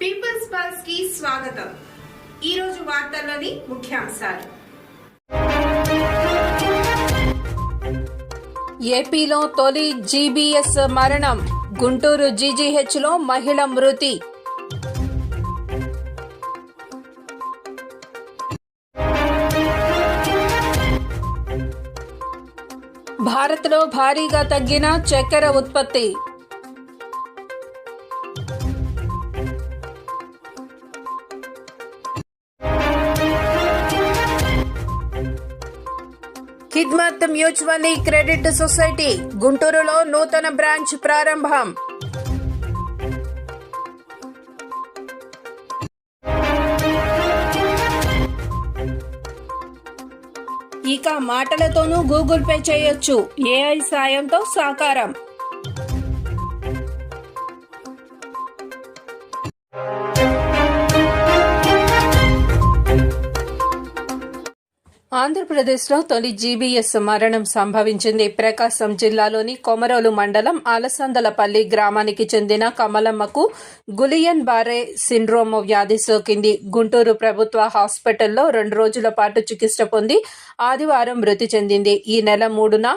Peoples పల్స్కి స్వాగతం. ఈ రోజు వార్తల్లోని ముఖ్యాంశాలు. ఏపీలో తొలి జీబీఎస్ మరణం. గుంటూరు జీజీహెచ్లో మహిళ మృతి. భారత్లో భారీగా తగ్గిన చక్కెర ఉత్పత్తి. ఖిద్మత్ మ్యూచువల్ క్రెడిట్ సొసైటీ గుంటూరులో నూతన బ్రాంచ్ ప్రారంభం. ఇక మాటలతోనూ గూగుల్ పే చేయొచ్చు. ఏఐ సాయంతో సాకారం. ఆంధ్రప్రదేశ్లో తొలి జీబీఎస్ మరణం సంభవించింది. ప్రకాశం జిల్లాలోని కొమరోలు మండలం అలసందలపల్లి గ్రామానికి చెందిన కమలమ్మకు గులియన్ బారే సిండ్రోమ్ వ్యాధి సోకింది. గుంటూరు ప్రభుత్వ హాస్పిటల్లో రెండు రోజుల పాటు చికిత్స పొంది ఆదివారం మృతి చెందింది. ఈ నెల మూడున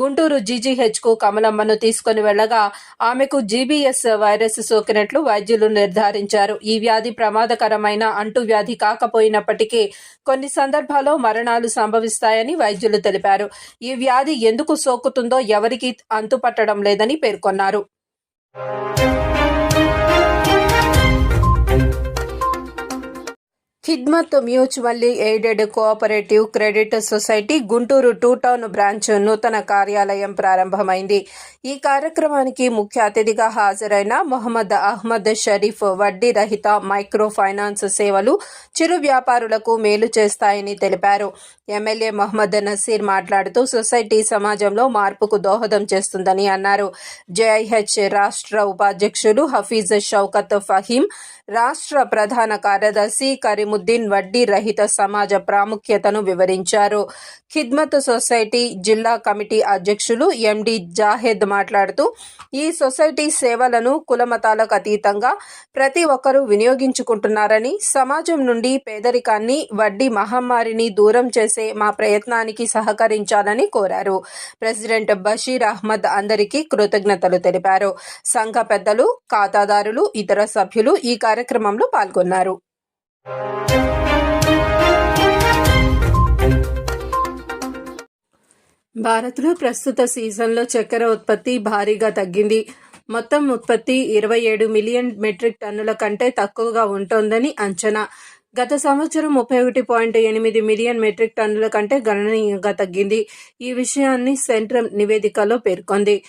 గుంటూరు జీజీహెచ్కు కమలమ్మను తీసుకుని వెళ్ళగా ఆమెకు జీబీఎస్ వైరస్ సోకినట్లు వైద్యులు నిర్ధారించారు. ఈ వ్యాధి ప్రమాదకరమైన అంటువ్యాధి కాకపోయినప్పటికీ కొన్ని సందర్భాల్లో మరణాలు సంభవిస్తాయని వైద్యులు తెలిపారు. ఈ వ్యాధి ఎందుకు సోకుతుందో ఎవరికీ అంతుపట్టడం లేదని పేర్కొన్నారు. Khidmat mutually aided cooperative credit society Guntur two town branch నూతన కార్యాలయం ప్రారంభమైంది. ఈ కార్యక్రమానికి ముఖ్య అతిథిగా హాజరైన మొహమ్మద్ అహ్మద్ షరీఫ్ వడ్డీ రహిత మైక్రో ఫైనాన్స్ సేవలు చిరు వ్యాపారులకు మేలు చేస్తాయని తెలిపారు. ఎమ్మెల్యే మహమ్మద్ నసీర్ మాట్లాడుతూ సొసైటీ సమాజంలో మార్పుకు దోహదం చేస్తుందని అన్నారు. జేఐహెచ్ రాష్ట్ర ఉపాధ్యక్షులు హఫీజ్ షౌకత్ ఫహీం రాష్ట్ర ప్రధాన కార్యదర్శి నిజాముద్దీన్ వడ్డీ రహిత సమాజ ప్రాముఖ్యతను వివరించారు. ఖిద్మత్ సొసైటీ జిల్లా కమిటీ అధ్యక్షులు ఎండి జాహెద్ మాట్లాడుతూ ఈ సొసైటీ సేవలను కులమతాలకు అతీతంగా ప్రతి ఒక్కరూ వినియోగించుకుంటున్నారని సమాజం నుండి పేదరికాన్ని వడ్డీ మహమ్మారిని దూరం చేసే మా ప్రయత్నానికి సహకరించాలని కోరారు. ప్రెసిడెంట్ బషీర్ అహ్మద్ అందరికీ కృతజ్ఞతలు తెలిపారు. సంఘ పెద్దలు ఖాతాదారులు ఇతర సభ్యులు ఈ కార్యక్రమంలో పాల్గొన్నారు. భారత్లో ప్రస్తుత సీజన్లో చక్కెర ఉత్పత్తి భారీగా తగ్గింది. మొత్తం ఉత్పత్తి ఇరవై ఏడు మిలియన్ మెట్రిక్ టన్నుల కంటే తక్కువగా ఉంటోందని అంచనా. గత సంవత్సరం ముప్పై ఒకటి పాయింట్ ఎనిమిది మిలియన్ మెట్రిక్ టన్నుల కంటే గణనీయంగా తగ్గింది. ఈ విషయాన్ని సెంట్రల్ నివేదికలో పేర్కొంది.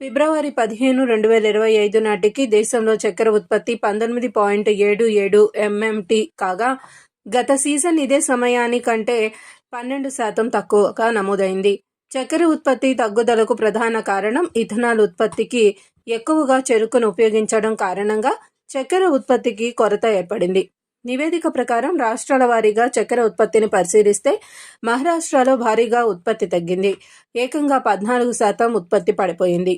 ఫిబ్రవరి పదిహేను రెండు వేల ఇరవై ఐదు నాటికి దేశంలో చక్కెర ఉత్పత్తి పంతొమ్మిది పాయింట్ ఏడు ఏడు ఎంఎంటీ కాగా గత సీజన్ ఇదే సమయానికంటే పన్నెండు శాతం తక్కువగా నమోదైంది. చక్కెర ఉత్పత్తి తగ్గుదలకు ప్రధాన కారణం ఇథనాల్ ఉత్పత్తికి ఎక్కువగా చెరుకును ఉపయోగించడం కారణంగా చక్కెర ఉత్పత్తికి కొరత ఏర్పడింది. నివేదిక ప్రకారం రాష్ట్రాల వారీగా చక్కెర ఉత్పత్తిని పరిశీలిస్తే మహారాష్ట్రలో భారీగా ఉత్పత్తి తగ్గింది. ఏకంగా పద్నాలుగు శాతం ఉత్పత్తి పడిపోయింది.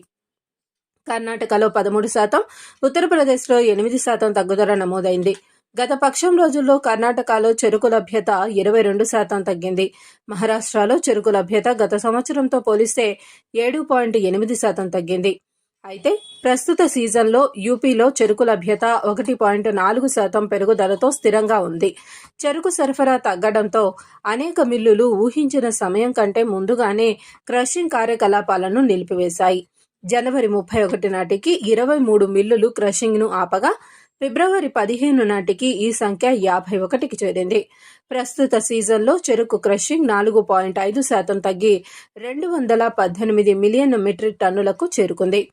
కర్ణాటకలో పదమూడు శాతం ఉత్తరప్రదేశ్లో ఎనిమిది శాతం తగ్గుదల నమోదైంది. గత పక్షం రోజుల్లో కర్ణాటకలో చెరుకు లభ్యత ఇరవై రెండు శాతం తగ్గింది. మహారాష్ట్రలో చెరుకు లభ్యత గత సంవత్సరంతో పోలిస్తే ఏడు పాయింట్ ఎనిమిది శాతం తగ్గింది. అయితే ప్రస్తుత సీజన్లో యూపీలో చెరుకు లభ్యత ఒకటి పాయింట్ నాలుగు శాతం పెరుగుదలతో స్థిరంగా ఉంది. చెరుకు సరఫరా తగ్గడంతో అనేక మిల్లులు ఊహించిన సమయం కంటే ముందుగానే క్రషింగ్ కార్యకలాపాలను నిలిపివేశాయి. జనవరి ముప్పై ఒకటి నాటికి ఇరవై మూడు మిల్లులు క్రషింగ్ను ఆపగా ఫిబ్రవరి పదిహేను నాటికి ఈ సంఖ్య యాభై ఒకటికి చేరింది. ప్రస్తుత సీజన్లో చెరుకు క్రషింగ్ నాలుగు పాయింట్ ఐదు శాతం తగ్గి రెండు వందల పద్దెనిమిది మిలియన్ మెట్రిక్ టన్నులకు చేరుకుంది.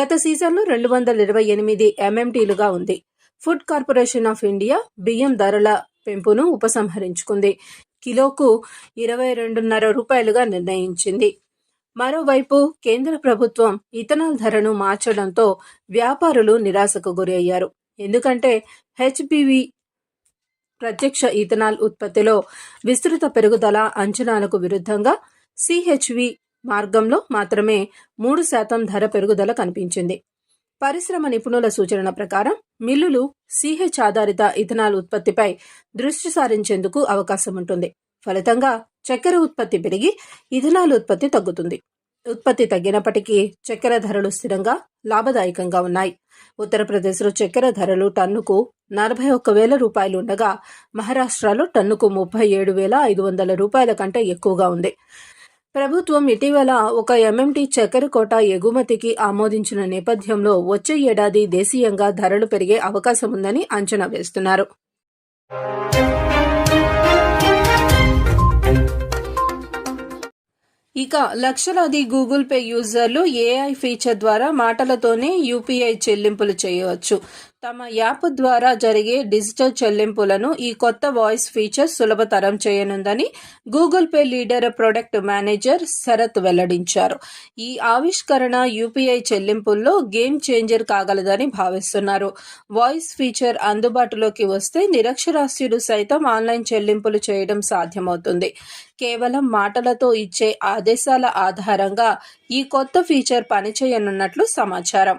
గత సీజన్లో రెండు వందల ఇరవై ఎనిమిది ఎంఎంటీలుగా ఉంది. ఫుడ్ కార్పొరేషన్ ఆఫ్ ఇండియా బియ్యం ధరల పెంపును ఉపసంహరించుకుంది. కిలోకు ఇరవై రెండున్నర రూపాయలుగా నిర్ణయించింది. మరోవైపు కేంద్ర ప్రభుత్వం ఇథనాల్ ధరను మార్చడంతో వ్యాపారులు నిరాశకు గురి అయ్యారు ఎందుకంటే హెచ్బివి ప్రత్యక్ష ఇథనాల్ ఉత్పత్తిలో విస్తృత పెరుగుదల అంచనాలకు విరుద్ధంగా సిహెచ్వి మార్గంలో మాత్రమే మూడు శాతం ధర పెరుగుదల కనిపించింది. పరిశ్రమ నిపుణుల సూచన ప్రకారం మిల్లులు సిహెచ్ ఆధారిత ఇథనాల్ ఉత్పత్తిపై దృష్టి సారించేందుకు అవకాశం ఉంటుంది ఫలితంగా చక్కెర ఉత్పత్తి పెరిగి ఇథనాల్ ఉత్పత్తి తగ్గుతుంది. ఉత్పత్తి తగ్గినప్పటికీ చక్కెర ధరలు స్థిరంగా లాభదాయకంగా ఉన్నాయి. ఉత్తరప్రదేశ్లో చక్కెర ధరలు టన్నుకు నలభై ఒక్క వేల రూపాయలు ఉండగా మహారాష్ట్రలో టన్నుకు ముప్పై ఏడు వేల ఐదు వందల రూపాయల కంటే ఎక్కువగా ఉంది. ప్రభుత్వం ఇటీవల ఒక ఎంఎంటీ చక్కెర కోట ఎగుమతికి ఆమోదించిన నేపథ్యంలో వచ్చే ఏడాది దేశీయంగా ధరలు పెరిగే అవకాశం ఉందని అంచనా వేస్తున్నారు. ఇక లక్షలాది గూగుల్ పే యూజర్లు ఏఐ ఫీచర్ ద్వారా మాటలతోనే యూపీఐ చెల్లింపులు చేయవచ్చు. తమ యాప్ ద్వారా జరిగే డిజిటల్ చెల్లింపులను ఈ కొత్త వాయిస్ ఫీచర్ సులభతరం చేయనుందని Google Pay leader product manager Sharath వెల్లడించారు. ఈ ఆవిష్కరణ యూపీఐ చెల్లింపుల్లో గేమ్ చేంజర్ కాగలదని భావిస్తున్నారు. వాయిస్ ఫీచర్ అందుబాటులోకి వస్తే నిరక్షరాస్యులు సైతం ఆన్లైన్ చెల్లింపులు చేయడం సాధ్యమవుతుంది. కేవలం మాటలతో ఇచ్చే ఆదేశాల ఆధారంగా ఈ కొత్త ఫీచర్ పనిచేయనున్నట్లు సమాచారం.